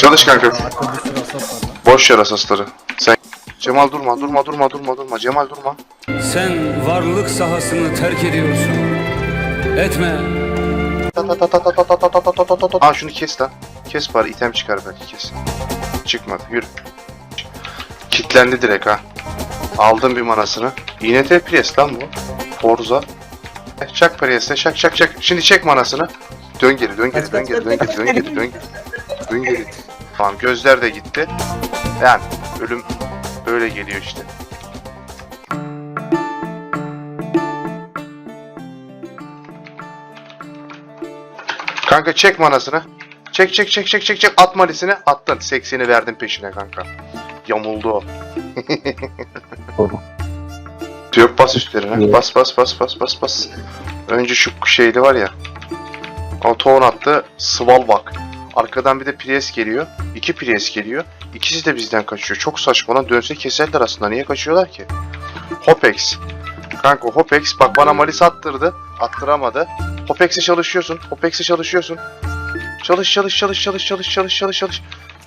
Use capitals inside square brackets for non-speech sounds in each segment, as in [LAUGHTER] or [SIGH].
Çalış kanka. Boş yer asasları. Sen Cemal durma, durma, durma, durma, durma. Cemal durma. Sen varlık sahasını terk ediyorsun. Etme. Aa şunu kes lan. Kes bari item çıkar belki kes. Çıkmadı. Yürü. Kitlendi direkt ha. Aldım bir manasını. İNT Priest lan bu. Forza. Eh, Çak Priest'e çak çak çak. Şimdi çek manasını. Dön geri dön geri dön geri dön geri dön geri dön geri. Dön geri. Tamam gözler de gitti. Yani ölüm böyle geliyor işte. Kanka çek manasını. Çek çek çek çek çek çek at malisini. Attın. 80'i verdim peşine kanka. Yamuldu o. [LAUGHS] Yok bas üstlerine. Bas bas bas bas bas bas. Önce şu şeyli var ya. O tohum attı. Sval bak. Arkadan bir de Prius geliyor. İki Prius geliyor. İkisi de bizden kaçıyor. Çok saçma lan. Dönse keserler aslında. Niye kaçıyorlar ki? Hopex. Kanka Hopex bak bana malis attırdı. Attıramadı. Hopex'e çalışıyorsun. Hopex'e çalışıyorsun. Çalış çalış çalış çalış çalış çalış çalış çalış.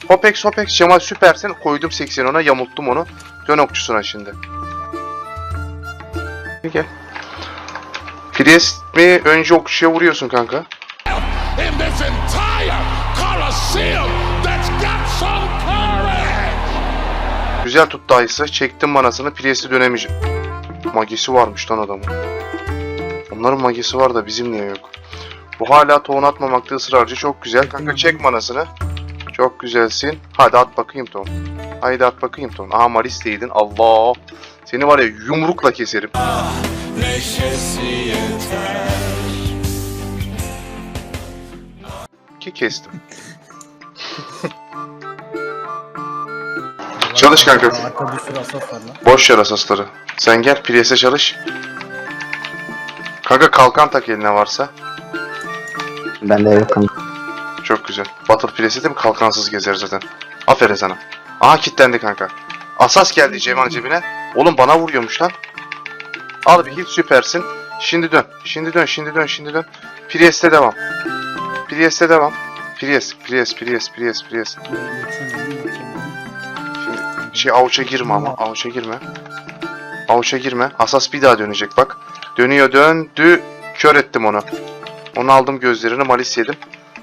Hopex Hopex Cemal süpersin. Koydum 80 ona yamulttum onu. Dön okçusuna şimdi. Gel. Priest mi? Önce okçuya vuruyorsun kanka. Colosseum that's got some courage. Güzel tuttu Aysı. Çektim manasını. Priest'i dönemeyeceğim. Magisi varmış lan adamın. Onların magisi var da bizim niye yok? Bu hala tohum atmamakta ısrarcı. Çok güzel. Kanka çek manasını. Çok güzelsin. Hadi at bakayım tohum. Haydi at bakayım tohum. Aha Maris değildin. Allah. Seni var ya yumrukla keserim. Ki kestim. Çalış kanka. Arka bir sürü asas var lan. Boş yer asasları. Sen gel Priest'e çalış. Kanka kalkan tak eline varsa. Ben de yakın. Çok güzel. Battle Priest'e de mi kalkansız gezer zaten. Aferin sana. Aha kilitlendi kanka. Asas geldi Cemal cebine. Oğlum bana vuruyormuş lan. Al bir hit süpersin. Şimdi dön. Şimdi dön. Şimdi dön. Şimdi dön. Priest'e devam. Priest'e devam. Priest. Priest. Priest. Priest. Priest. Şimdi şey avuça girme ama. Avuça girme. Avuça girme. Asas bir daha dönecek bak. Dönüyor döndü. Kör ettim onu. Onu aldım gözlerini malis yedim.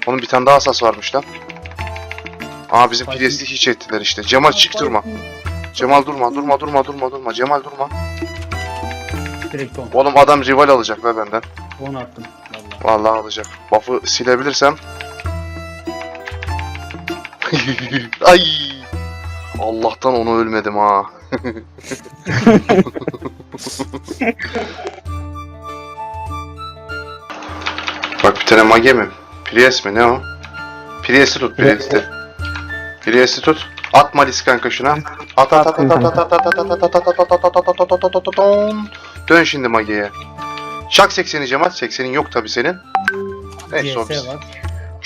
Onun bir tane daha asas varmış lan. Aa bizim. PDS'i hiç ettiler işte. Cemal çık durma. Cemal durma durma durma durma durma. Cemal durma. Direkt on. Oğlum adam rival alacak be benden. On attım. Vallahi. Vallahi alacak. Buff'ı silebilirsem. Ay. Allah'tan onu ölmedim ha. Bak bir tane mage mi? Priest mi? Ne o? Priest'i tut Priest'i. Priest'i tut. At Malis kanka şuna. At at at at at at at at at at at at at at at at at at at at Dön şimdi mageye. Çak 80'i Cemal. 80'in yok tabi senin. O GS biz.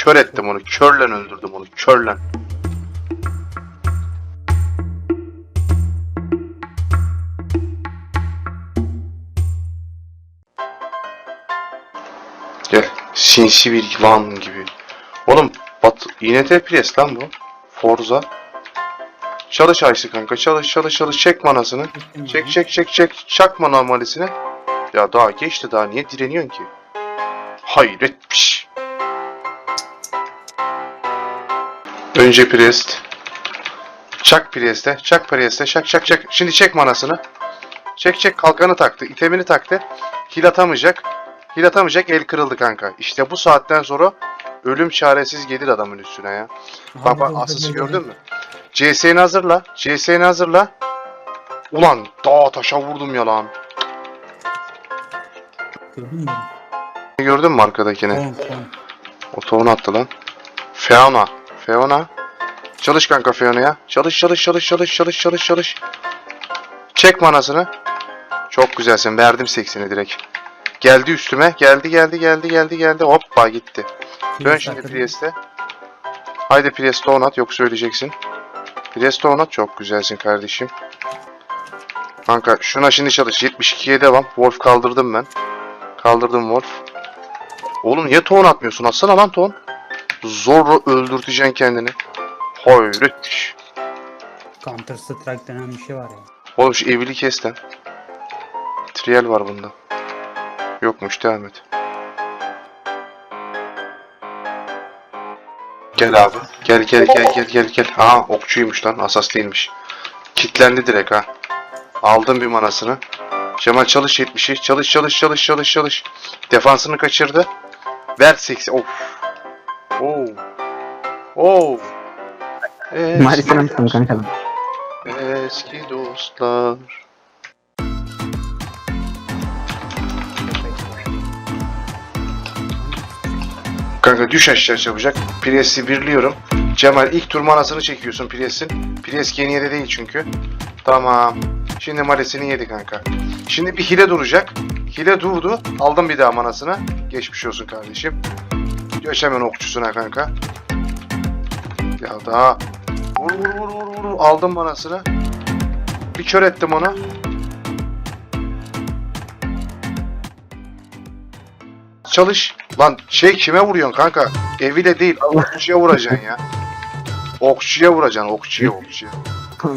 Kör ettim onu. Körlen öldürdüm onu. Körlen. Gel. Sinsi bir yılan gibi. Oğlum bat INT Priest lan bu. Forza. Çalış Ayşe kanka. Çalış çalış çalış. Çek manasını. Çek çek çek çek. Çakma normalisine. Ya daha geçti daha niye direniyorsun ki? Hayret Önce Priest. Çak Priest'e. Çak Priest'e. Çak çak çak. Şimdi çek manasını. Çek çek kalkanı taktı. itemini taktı. Hil atamayacak. Hil atamayacak. El kırıldı kanka. İşte bu saatten sonra ölüm çaresiz gelir adamın üstüne ya. Bak bak asısı gördün mü? CS'ni hazırla. CS'ni hazırla. Ulan dağa taşa vurdum ya lan. Gördün mü? Gördün mü arkadakini? On on. O tohum attı lan. Feona. Feona. Çalış kanka Feona'ya. Çalış çalış çalış çalış çalış çalış çalış. Çek manasını. Çok güzelsin. Verdim 80'i direkt. Geldi üstüme. Geldi geldi geldi geldi geldi. Hoppa gitti. Dön şimdi Priest'e. Haydi Priest'e on at. Yok söyleyeceksin. Priest'e on at. Çok güzelsin kardeşim. Kanka şuna şimdi çalış. 72'ye devam. Wolf kaldırdım ben. Kaldırdım Wolf. Oğlum niye ton atmıyorsun? Atsana lan ton. Zorla öldürteceksin kendini. Hayret. Counter Strike denen bir şey var ya. Oğlum şu evliliği kes lan. Trial var bunda. Yokmuş devam et. Gel abi. Gel gel gel gel gel gel. Aa okçuymuş lan. Asas değilmiş. Kitlendi direkt ha. Aldım bir manasını. Cemal çalış 70'i. Çalış çalış çalış çalış çalış. Defansını kaçırdı. Ver 80. Of. Oo. Oo. Eski Maalesef mısın kanka? Eski dostlar. Kanka düş aşağı çabucak. Priest'i birliyorum. Cemal ilk tur manasını çekiyorsun Priest'in. Priest yeni yere değil çünkü. Tamam. Şimdi malesini yedi kanka. Şimdi bir hile duracak. Hile durdu. Aldım bir daha manasını. Geçmiş olsun kardeşim. Geç hemen okçusuna kanka. Ya daha. Vur vur vur vur vur. Aldım manasını. Bir kör ettim onu. Çalış. Lan şey kime vuruyorsun kanka? Evile değil. Okçuya vuracaksın ya. Okçuya vuracaksın. Okçuya okçuya. [LAUGHS]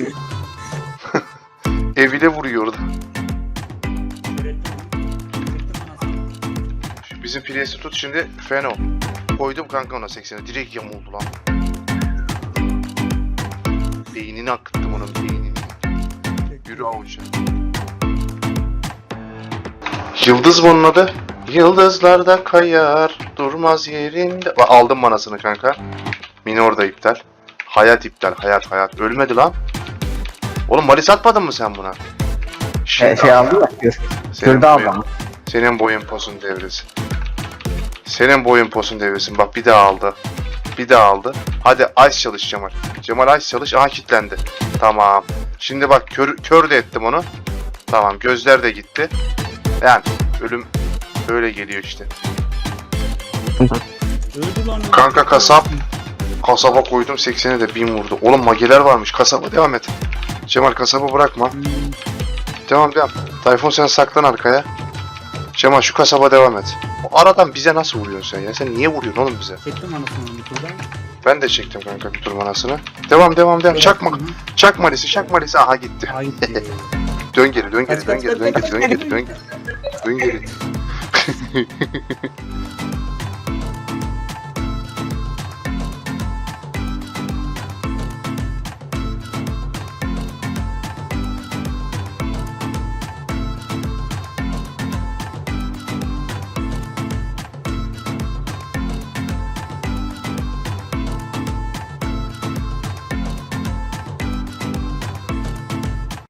Evile vuruyor orada. Şu Bizim Priest'i tut şimdi. Feno. Koydum kanka ona 80'e. Direkt yamuldu lan. Beynini akıttım onun beynini. Yürü avuca. Yıldız bunun adı. Yıldızlarda kayar, durmaz yerinde. Bak, Aldım manasını kanka. Minor da iptal. Hayat iptal, hayat hayat. Ölmedi lan. Oğlum malis atmadın mı sen buna? Şey, şey aldı. Senin Gördü aldı. Senin boyun posun devresi. Senin boyun posun devresin. Bak bir daha aldı. Bir daha aldı. Hadi ice çalış Cemal. Cemal ice çalış. Aha kilitlendi. Tamam. Şimdi bak kör, kör de ettim onu. Tamam gözler de gitti. Yani ölüm öyle geliyor işte. Kanka kasap. Kasaba koydum 80'e de 1000 vurdu. Oğlum mageler varmış. Kasaba devam et. Cemal kasabı bırakma. Devam devam. Tayfun sen saklan arkaya. Cemal şu kasaba devam et. O aradan bize nasıl vuruyorsun sen ya? Sen niye vuruyorsun oğlum bize? Çektim anasını bir turda. Ben de çektim kanka bir tur manasını. Devam devam devam. Çakma. Çak malisi çak malisi. Aha gitti. Ay gitti. [LAUGHS] Dön geri dön geri dön geri dön geri [LAUGHS] dön geri dön geri. Dön geri.